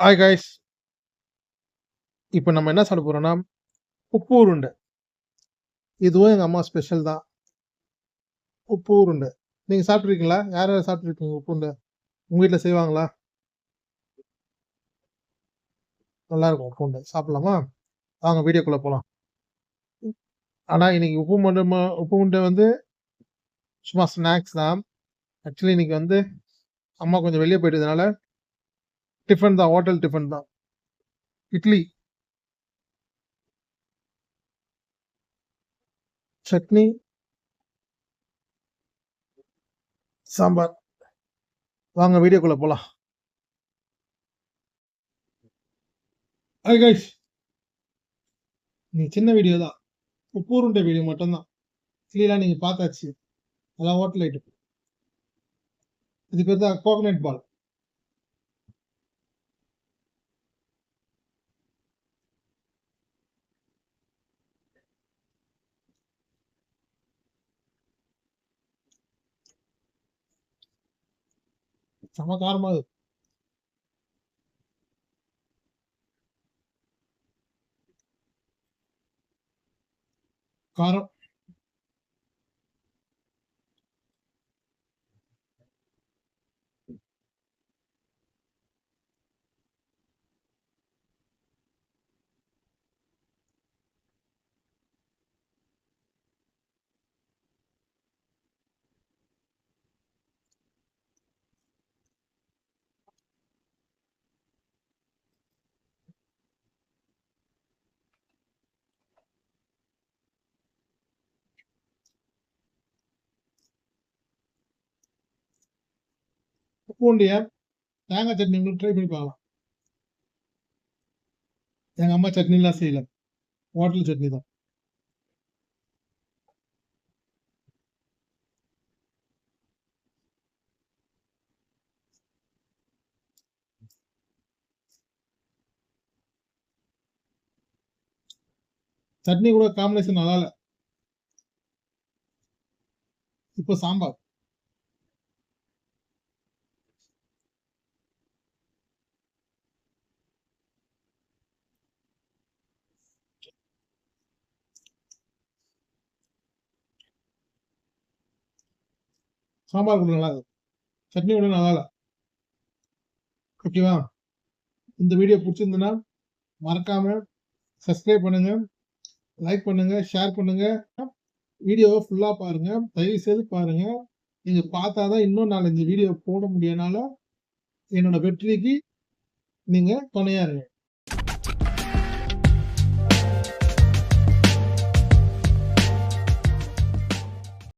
Hi guys இப்போ நம்ம என்ன சாப்பிட போகிறோம்னா உப்பு உருண்டை. இதுவும் எங்கள் அம்மா ஸ்பெஷல் தான். உப்பு உருண்டை. நீங்கள் சாப்பிட்ருக்கீங்களா யார் யார் சாப்பிட்ருக்கீங்க உப்பு உருண்டை? உங்கள் வீட்டில் செய்வாங்களா? நல்லாயிருக்கும் உப்பு உருண்டை. சாப்பிட்லாமா? வாங்க வீடியோக்குள்ளே போகலாம் ஆனால் இன்றைக்கி உப்பு மட்டும் உப்பு உருண்டை வந்து சும்மா ஸ்நாக்ஸ் தான். ஆக்சுவலி இன்னைக்கு வந்து அம்மா கொஞ்சம் வெளியே போயிட்டதுனால டிஃபன் தான் ஹோட்டல் டிஃபன் தான். இட்லி. சட்னி. சாம்பார். வாங்க வீடியோக்குள்ள போலாம். ஹாய் கைஸ் நீ சின்ன வீடியோ தான். உப்பூருண்ட வீடியோ மட்டும்தான். இட்லிலாம் நீங்கள் பார்த்தாச்சு. அதெல்லாம் ஹோட்டல் ஐட்டம் இது பேர் தான் கோகனட் பால் செம இருக்கும் காரம். பூண்டிய தேங்காய் சட்னி உங்களுக்கு ட்ரை பண்ணி பார்க்கலாம். எங்க அம்மா சட்னிலாம் செய்யல. ஹோட்டல் சட்னி தான். சட்னி கூட காம்பினேஷன் நல்லா இல்ல இப்போ சாம்பார். சாம்பார் கூட நல்லா இருக்கும் சட்னி கூட நல்லா இல்லை. ஓகேவா இந்த வீடியோ பிடிச்சிருந்ததுன்னா மறக்காம சப்ஸ்கிரைப் பண்ணுங்க லைக் பண்ணுங்க ஷேர் பண்ணுங்க. வீடியோவை ஃபுல்லாக பாருங்க. தயவு செய்து பாருங்க. பார்த்தா தான் இன்னும் நாலஞ்சு வீடியோ போட முடியனால என்னோட வெற்றிக்கு நீங்கள் துணையா இருங்க.